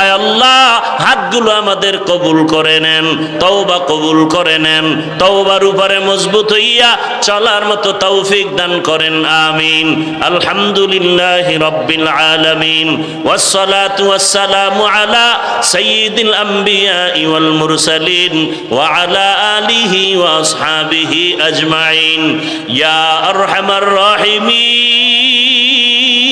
আয় আল্লাহ, হাতগুলো আমাদের কবুল করে নেন, তওবা কবুল করে নেন, তওবার উপরে মজবুত হইয়া চলার মতো তৌফিক দান করেন, আমিন। আলহামদুলিল্লাহ রব্বিল আলামিন। ওয়াসসালাতু ওয়াসসালামু আলা সাইয়্যিদিল আম্বিয়া ওয়াল মুরসালিন ওয়া আলা আলিহি ওয়া আসহাবিহি আজমাইন। ইয়া আরহামার রাহিমিন।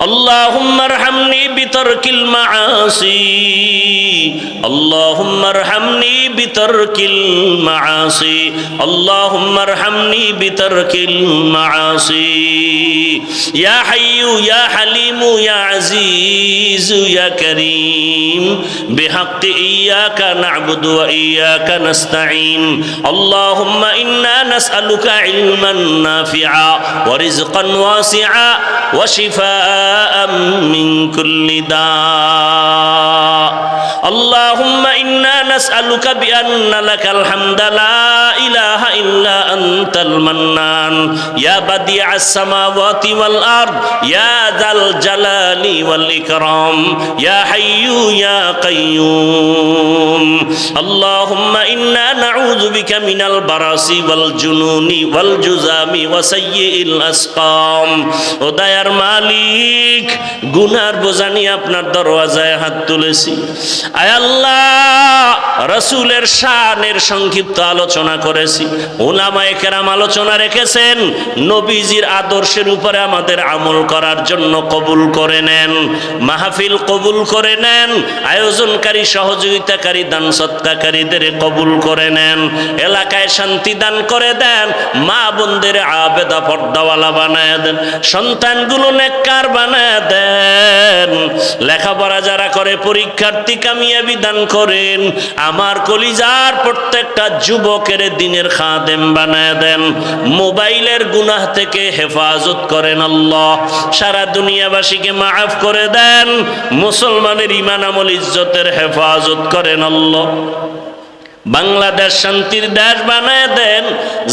আল্লাহুম্মার হামনি বিতর্কিল মাআসি আল্লাহুম্মার হামনি বিতর্কিল মাআসি, আল্লাহুম্মা আরহামনি বিতর্কিল মাআসি। ইয়া হাইয়ু, ইয়া হালিমু, ইয়া আজিজু, ইয়া করিম, বিহাক্কি ইয়াকা না'বুদু ওয়া ইয়াকা নাস্তাঈন। আল্লাহুম্মা ইন্না নাসআলুকা ইলমান নাফিআ ওয়া রিজকান ওয়াসিআ ওয়া শিফাআ মিন কুল্লি দা। نسألك بأن لك الحمد لا إله إلا أنت المنان. يا بديع السماوات والأرض يا ذا الجلال والإكرام يا حي يا قيوم. اللهم إنا نعوذ بك من البرص والجنون والجزام وسيء الأسقام. ودير مالك গুনার বোঝা নিয়ে আপনার দরওয়াজায় হাত তুলেছি আয় আল্লাহ রসুলের শানের সংক্ষিপ্ত আলোচনা করেছি। ওলামায়ে কেরাম আলোচনা রেখেছেন। নবীজির আদর্শের উপরে আমাদের আমল করার জন্য কবুল করে নেন। মাহফিল কবুল করে নেন। আয়োজনকারী, সহযোগিতাকারী দান সৎকাকারীদের কবুল করে নেন। এলাকায় শান্তি দান করে দেন। মা বোনদের আবেদা পর্দাওয়ালা বানায় দেন। সন্তানগুলো নেককার বানায় দেন। লেখাপড়া যারা করে, পরীক্ষার্থী কামিয়াবি দান করেন। আমার কলিজার প্রত্যেকটা যুবকের দিনের খাদেম বানায় দেন। মোবাইলের গুনাহ থেকে হেফাজত করেন আল্লাহ। সারা দুনিয়াবাসীকে মাফ করে দেন। মুসলমানের ইমান আমল ইজ্জতের হেফাজত করেন আল্লাহ। বাংলাদেশ শান্তির দেশ বানায় দেন,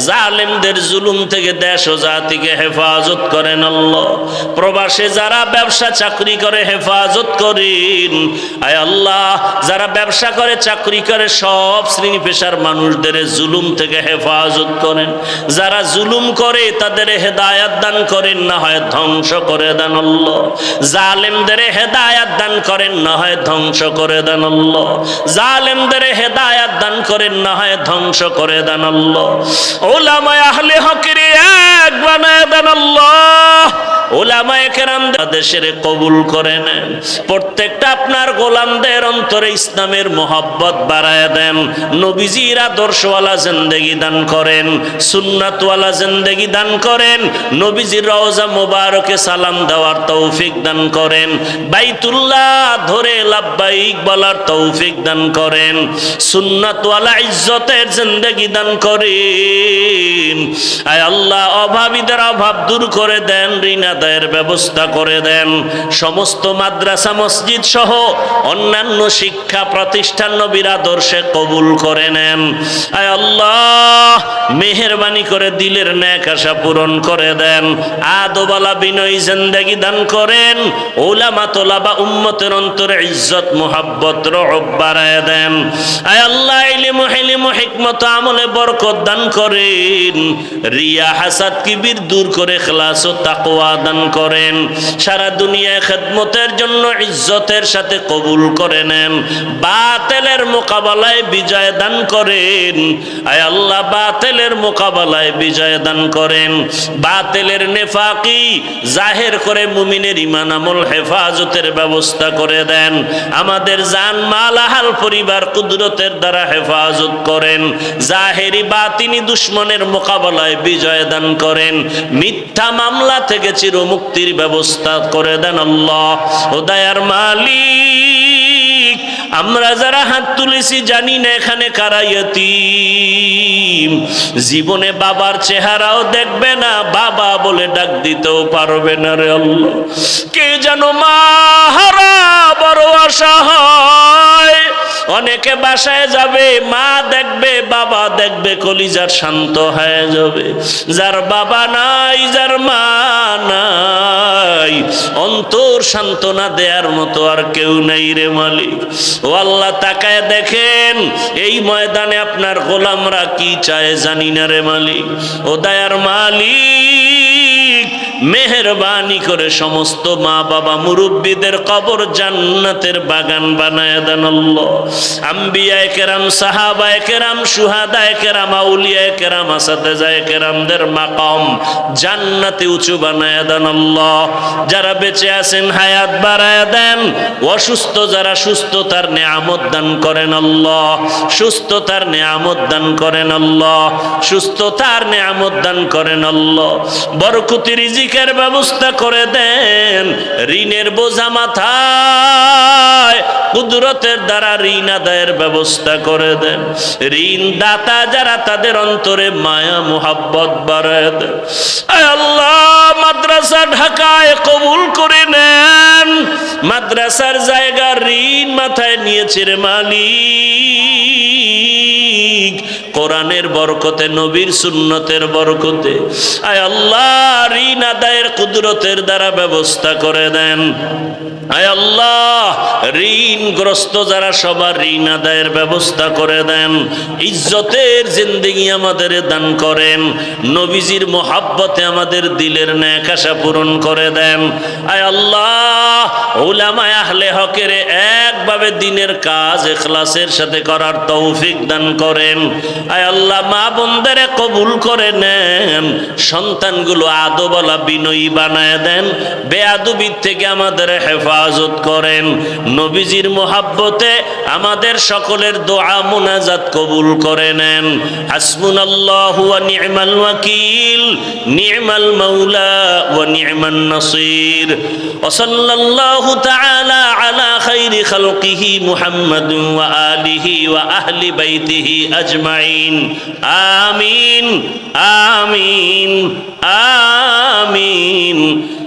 জালেমদের জুলুম থেকে দেশ ও জাতিকে হেফাজত করেন আল্লাহ। প্রবাসে যারা ব্যবসা, চাকরি করে হেফাজত করেন। আয় আল্লাহ, যারা ব্যবসা করে, চাকরি করে, সব শ্রেণি পেশার মানুষদের জুলুম থেকে হেফাজত করেন। যারা জুলুম করে, তাদের হেদায়াত দান করেন, না হয় ধ্বংস করে দেন আল্লাহ। জালেমদের হেদায়াত দান করেন, না হয় ধ্বংস করে দেন আল্লাহ। জালেমদের হেদায়াত দান করেন না হয় ধ্বংস করে দেন আল্লাহ। ওলামায় আহলে হকের এক বানায় দেন আল্লাহ। ওলামায়ে কেরাম দেশের কবুল করে নেন। প্রত্যেকটা আপনার গোলামদের অন্তরে ইসলামের মোহাব্বত বাড়ায় দেন। নবীজির আদর্শওয়ালা জিন্দেগি দান করেন, সুন্নাতওয়ালা জিন্দেগি দান করেন, নবীজির রওজা মোবারকে সালাম দেওয়ার তৌফিক দান করেন, বাইতুল্লাহ ধরে লাব্বাইক বলার তৌফিক দান করেন, সুন্নাতওয়ালা ইজ্জতের জিন্দেগি দান করেন। আয় আল্লাহ, অভাবীদের অভাব দূর করে দেন ঋণ আদায়ের ব্যবস্থা করে দেন। সমস্ত মাদ্রাসা, মসজিদ সহ অন্যান্য শিক্ষা প্রতিষ্ঠান নবীর আদর্শে কবুল করে নেন। আয় আল্লাহ, মেহরবানি করে দিলের ন্যাক আশা পূরণ করে দেন। আদোবালা বিনয়ী জিন্দেগি দান করেন। ওলামা তোলা বা উম্মতের অন্তরে ইজ্জত, মোহাব্বত, রব বাড়ায় দেন। আয় আল্লাহ হিকমত, আমলে বরকত দান করেন। রিয়া হাসাদ কিবির দূর করে খেলাস ও তাকওয়া দান করেন। সারা দুনিয়ায় খেদমতের জন্য ইজ্জতের সাথে কবুল করে নেন, বাতেলের মোকাবেলায় বিজয় দান করেন। আয় আল্লাহ, বাতেলের মোকাবেলায় বিজয় দান করেন। বাতেলের নেফাকি জাহের করে মুমিনের ইমান আমল হেফাজতের ব্যবস্থা করে দেন। আমাদের জান, মাল, আহাল, পরিবার কুদরতের দ্বারা হেফাজত করেন। জাহেরি, বাতিনি দুশ্মনের মোকাবেলায় বিজয় দান করেন। মিথ্যা মামলা থেকে চিরমুক্তির ব্যবস্থা করে দেন আল্লাহ। ও দয়ার মালিক, আমরা যারা হাত তুলেছি জানি না এখানে কারাইয়াতিম জীবনে বাবার চেহারাও দেখবে না, বাবা বলে ডাক দিতেও পারবে না রে আল্লাহ। কে যেন মা হারা বড় আশা হয় অনেকে বাসায় যাবে, মা দেখবে, বাবা দেখবে, কলিজার শান্ত হয়ে যাবে। যার বাবা নাই, যার মা নাই, অন্তর সান্ত্বনা দেওয়ার মতো আর কেউ নেই রে মালিক। ও আল্লাহ তাকায় দেখেন, এই ময়দানে আপনার গোলামরা কি চায় জানি না রে মালিক। ও দায়ার মালিক মেহরবানি করে সমস্ত মা বাবা মুরব্বীদের কবর জান্নাতের বাগান বানায় দেন আল্লাহ। আম্বিয়া কেরাম সাহাবা কেরাম সুহাদা কেরাম আউলিয়া কেরাম আসাদে যায় কেরামদের মাকাম জান্নাতে উঁচু বানায় দেন যারা বেঁচে আছেন, হায়াত বাড়ায় দেন। অসুস্থ যারা সুস্থতার নেয়ামত দান করেন আল্লাহ। সুস্থতার নেয়ামত দান করেন আল্লাহ। সুস্থতার নেয়ামত দান করেন আল্লাহ। বরকতি রিজিকের ব্যবস্থা করে দেন। ঋণের বোঝা মাথায় কুদরতের দ্বারা ঋণ আদায়ের ব্যবস্থা করে দেন। ঋণ দাতা যারা তাদের অন্তরে মায়া, মোহাব্বত বাড়ায় দেন। আল্লাহ, মাদ্রাসা ঢাকায় কবুল করে নেন। মাদ্রাসার জায়গা ঋণ মাথায় নিয়েছে রে মালিক। কোরআনের বরকতে, নবীর সুন্নতের বরকতে। আয় আল্লাহ, ঋণ আদায়ের কুদরতের দ্বারা ব্যবস্থা করে দেন। আয় আল্লাহ, ঋণগ্রস্ত যারা সবার ঋণ আদায়ের ব্যবস্থা করে দেন, ইজ্জতের জিন্দিগি আমাদের দান করেন, নবীজির মোহাব্বতে আমাদের দিলের ন্যাক আশা পূরণ করে দেন। আয় আল্লাহ ওলামায় আহলে হকের একভাবে দিনের কাজ, এখলাসের সাথে করার তৌফিক দান করেন। আয় আল্লাহ, মা বোনদের কবুল করে নেন, সন্তানগুলো আদবলা বিনয়ী বানায় দেন বেআদবির থেকে আমাদের হেফাজত করেন। নবীজির মোহাব্বতে আমাদের সকলের দোয়া মুনাজাত কবুল করে নেন। হাসমুন ওয়া নি'মাল ওয়াকিল, নি'মাল মাওলা ওয়া নি'মান নাসির। সাল্লাল্লাহু তাআলা আলা খাইরি খালকিহি মুহাম্মাদ ওয়া আলিহি ওয়া আহলি বাইতিহি আজমাইন। আমিন আমিন আমিন।